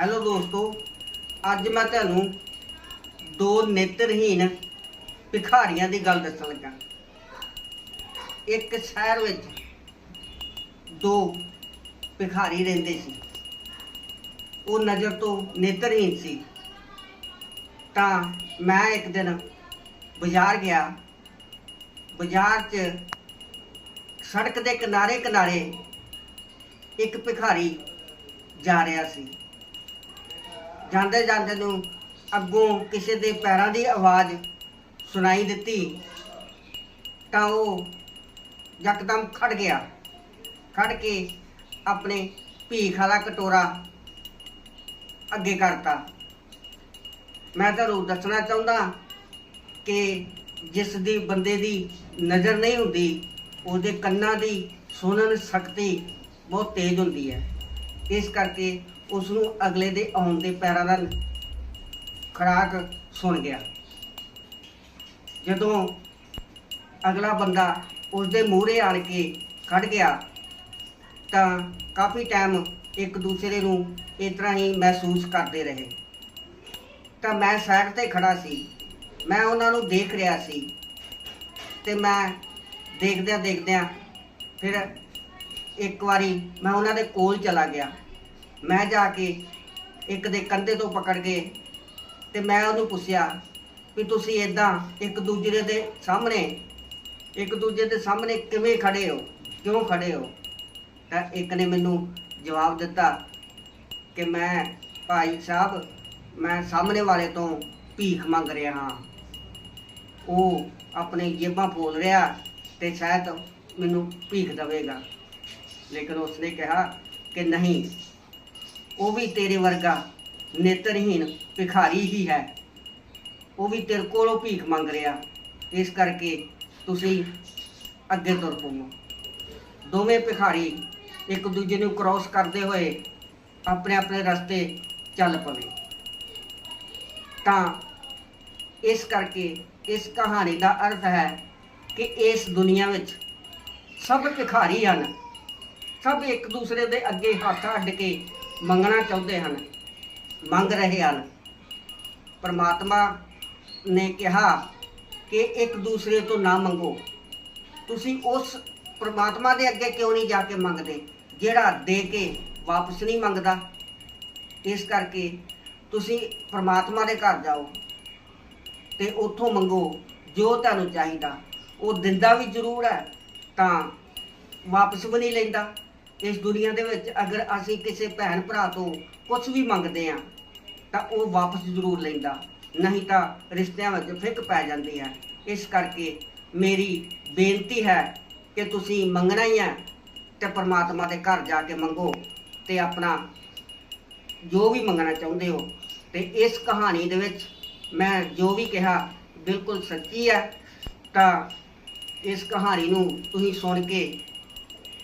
Hello ਦੋਸਤੋ, ਅੱਜ ਮੈਂ ਤੁਹਾਨੂੰ ਦੋ ਨੇਤਰਹੀਨ ਭਿਖਾਰੀਆਂ ਦੀ ਗੱਲ ਦੱਸਣ ਲੱਗਾ। ਇੱਕ ਸ਼ਹਿਰ ਵਿੱਚ ਦੋ ਭਿਖਾਰੀ ਰਹਿੰਦੇ ਸੀ। ਉਹ ਨਜ਼ਰ ਤੋਂ ਨੇਤਰਹੀਨ ਸੀ। ਤਾਂ ਮੈਂ ਇੱਕ ਦਿਨ ਬਾਜ਼ਾਰ ਗਿਆ। ਬਾਜ਼ਾਰ 'ਚ ਸੜਕ ਦੇ ਕਿਨਾਰੇ ਕਿਨਾਰੇ ਇੱਕ ਭਿਖਾਰੀ ਜਾ ਰਿਹਾ ਸੀ। ਜਾਂਦੇ ਜਾਂਦੇ ਨੂੰ ਅੱਗੋਂ ਕਿਸੇ ਦੇ ਪੈਰਾਂ ਦੀ ਆਵਾਜ਼ ਸੁਣਾਈ ਦਿੱਤੀ, ਤਾਂ ਉਹ ਯਕਦਮ ਖੜ ਗਿਆ। ਖੜ ਕੇ ਆਪਣੇ ਭੀਖ ਵਾਲਾ ਕਟੋਰਾ ਅੱਗੇ ਕਰਤਾ। ਮੈਂ ਤੁਹਾਨੂੰ ਦੱਸਣਾ ਚਾਹੁੰਦਾ ਕਿ ਜਿਸ ਦੀ ਬੰਦੇ ਦੀ ਨਜ਼ਰ ਨਹੀਂ ਹੁੰਦੀ, ਉਹਦੇ ਕੰਨਾਂ ਦੀ ਸੁਣਨ ਸ਼ਕਤੀ ਬਹੁਤ ਤੇਜ਼ ਹੁੰਦੀ ਹੈ। ਇਸ ਕਰਕੇ ਉਸ ਨੂੰ ਅਗਲੇ ਦੇ ਆਉਣ ਦੇ ਪੈਰਾਂ ਦਾ ਖੜਾਕ ਸੁਣ ਗਿਆ। ਜਦੋਂ ਅਗਲਾ ਬੰਦਾ ਉਸ ਦੇ ਮੂਹਰੇ ਆਣ ਕੇ ਖੜ ਗਿਆ, ਤਾਂ ਕਾਫੀ ਟਾਈਮ ਇੱਕ ਦੂਸਰੇ ਨੂੰ ਇਸ ਤਰ੍ਹਾਂ ਹੀ ਮਹਿਸੂਸ ਕਰਦੇ ਰਹੇ। ਤਾਂ ਮੈਂ ਸਾਈਡ ਤੇ ਖੜਾ ਸੀ, ਮੈਂ ਉਹਨਾਂ ਨੂੰ ਦੇਖ ਰਿਹਾ ਸੀ ਤੇ ਮੈਂ ਦੇਖਦਿਆਂ ਦੇਖਦਿਆਂ ਫਿਰ ਇੱਕ ਵਾਰੀ ਮੈਂ ਉਹਨਾਂ ਦੇ ਕੋਲ ਚਲਾ ਗਿਆ। ਮੈਂ ਜਾ ਕੇ ਇੱਕ ਦੇ ਕੰਧੇ ਤੋਂ ਪਕੜ ਕੇ ਤੇ ਮੈਂ ਉਹਨੂੰ ਪੁੱਛਿਆ ਵੀ ਤੁਸੀਂ ਇਦਾਂ ਇੱਕ ਦੂਜੇ ਦੇ ਸਾਹਮਣੇ, ਇੱਕ ਦੂਜੇ ਦੇ ਸਾਹਮਣੇ ਕਿਵੇਂ ਖੜੇ ਹੋ? ਕਿਉਂ ਖੜੇ ਹੋ? ਤਾਂ ਇੱਕ ਨੇ ਮੈਨੂੰ ਜਵਾਬ ਦਿੱਤਾ ਕਿ ਮੈਂ ਭਾਈ ਸਾਹਿਬ, ਮੈਂ ਸਾਹਮਣੇ ਵਾਲੇ ਤੋਂ ਭੀਖ ਮੰਗ ਰਿਹਾ ਹਾਂ। ਉਹ ਆਪਣੇ ਜੇਬਾਂ ਫੋਲ ਰਿਹਾ ਤੇ ਸ਼ਾਇਦ ਮੈਨੂੰ ਭੀਖ ਦੇਵੇਗਾ। ਲੇਕਿਨ ਉਸਨੇ ਕਿਹਾ ਕਿ ਨਹੀਂ, ਉਹ ਵੀ ਤੇਰੇ ਵਰਗਾ ਨੇਤਰਹੀਨ ਭਿਖਾਰੀ ਹੀ ਹੈ। ਉਹ ਵੀ ਤੇਰੇ ਕੋਲੋਂ ਭੀਖ ਮੰਗ ਰਿਹਾ। ਇਸ ਕਰਕੇ ਤੁਸੀਂ ਅੱਗੇ ਤੁਰ ਪਵੋ ਦੋਵੇਂ ਭਿਖਾਰੀ ਇੱਕ ਦੂਜੇ ਨੂੰ ਕ੍ਰਾਸ ਕਰਦੇ ਹੋਏ ਆਪਣੇ ਆਪਣੇ ਰਸਤੇ ਚੱਲ ਪਵੇ। ਤਾਂ ਇਸ ਕਰਕੇ ਇਸ ਕਹਾਣੀ ਦਾ ਅਰਥ ਹੈ ਕਿ ਇਸ ਦੁਨੀਆ ਵਿੱਚ ਸਭ ਭਿਖਾਰੀ ਹਨ। ਸਭ ਇੱਕ ਦੂਸਰੇ ਦੇ ਅੱਗੇ ਹੱਥ ਅੱਡ ਕੇ ਮੰਗਣਾ ਚਾਹੁੰਦੇ ਹਨ, ਮੰਗ ਰਹੇ ਹਨ। ਪਰਮਾਤਮਾ ਨੇ ਕਿਹਾ ਕਿ ਇੱਕ ਦੂਸਰੇ ਤੋਂ ਨਾ ਮੰਗੋ। ਤੁਸੀਂ ਉਸ ਪਰਮਾਤਮਾ ਦੇ ਅੱਗੇ ਕਿਉਂ ਨਹੀਂ ਜਾ ਕੇ ਮੰਗਦੇ, ਜਿਹੜਾ ਦੇ ਕੇ ਵਾਪਸ ਨਹੀਂ ਮੰਗਦਾ? ਇਸ ਕਰਕੇ ਤੁਸੀਂ ਪਰਮਾਤਮਾ ਦੇ ਘਰ ਜਾਓ ਤੇ ਉੱਥੋਂ ਮੰਗੋ ਜੋ ਤੁਹਾਨੂੰ ਚਾਹੀਦਾ। ਉਹ ਦਿੰਦਾ ਵੀ ਜ਼ਰੂਰ ਹੈ, ਤਾਂ ਵਾਪਸ ਵੀ ਨਹੀਂ ਲੈਂਦਾ। ਇਸ ਦੁਨੀਆ ਦੇ ਵਿੱਚ ਅਗਰ ਅਸੀਂ ਕਿਸੇ ਭੈਣ ਭਰਾ ਤੋਂ ਕੁਝ ਵੀ ਮੰਗਦੇ ਆ ਤਾਂ ਉਹ ਵਾਪਸ ਜ਼ਰੂਰ ਲੈਂਦਾ। ਨਹੀਂ ਤਾਂ ਰਿਸ਼ਤਿਆਂ ਵਿੱਚ ਫਿੱਕ ਪੈ ਜਾਂਦੀ ਹੈ। ਇਸ ਕਰਕੇ ਮੇਰੀ ਬੇਨਤੀ ਹੈ ਕਿ ਤੁਸੀਂ ਮੰਗਣਾ ਹੀ ਹੈ ਤੇ ਪਰਮਾਤਮਾ ਦੇ ਘਰ ਜਾ ਕੇ ਮੰਗੋ ਤੇ ਆਪਣਾ ਜੋ ਵੀ ਮੰਗਣਾ ਚਾਹੁੰਦੇ ਹੋ। ਤੇ ਇਸ ਕਹਾਣੀ ਦੇ ਵਿੱਚ ਮੈਂ ਜੋ ਵੀ ਕਿਹਾ ਬਿਲਕੁਲ ਸੱਚੀ ਹੈ। ਤਾਂ ਇਸ ਕਹਾਣੀ ਨੂੰ ਤੁਸੀਂ ਸੁਣ ਕੇ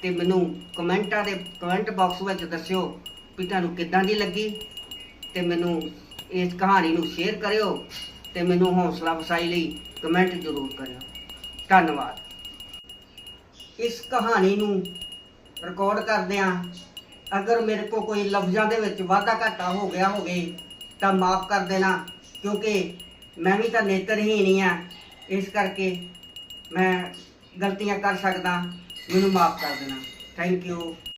ਤੇ ਮੈਨੂੰ ਕਮੈਂਟਾਂ ਦੇ ਕਮੈਂਟ ਬਾਕਸ ਵਿੱਚ ਦੱਸਿਓ ਵੀ ਤੁਹਾਨੂੰ ਕਿੱਦਾਂ ਦੀ ਲੱਗੀ ਤੇ ਮੈਨੂੰ ਇਸ ਕਹਾਣੀ ਨੂੰ ਸ਼ੇਅਰ ਕਰਿਓ ਤੇ ਮੈਨੂੰ ਹੌਸਲਾ ਵਸਾਈ ਲਈ ਕਮੈਂਟ ਜ਼ਰੂਰ ਕਰਿਓ। ਧੰਨਵਾਦ। ਇਸ ਕਹਾਣੀ ਨੂੰ ਰਿਕਾਰਡ ਕਰਦਿਆਂ ਅਗਰ ਮੇਰੇ ਕੋ ਕੋਈ ਲਫ਼ਜ਼ਾਂ ਦੇ ਵਿੱਚ ਵਾਧਾ ਘਾਟਾ ਹੋ ਗਿਆ ਹੋਵੇ ਤਾਂ ਮਾਫ ਕਰ ਦੇਣਾ, ਕਿਉਂਕਿ ਮੈਂ ਵੀ ਤਾਂ ਨੇਤਰਹੀਣ ਹੀ ਆ ਇਸ ਕਰਕੇ ਮੈਂ ਗਲਤੀਆਂ ਕਰ ਸਕਦਾ। ਮੈਨੂੰ ਮਾਫ ਕਰ ਦੇਣਾ। Thank you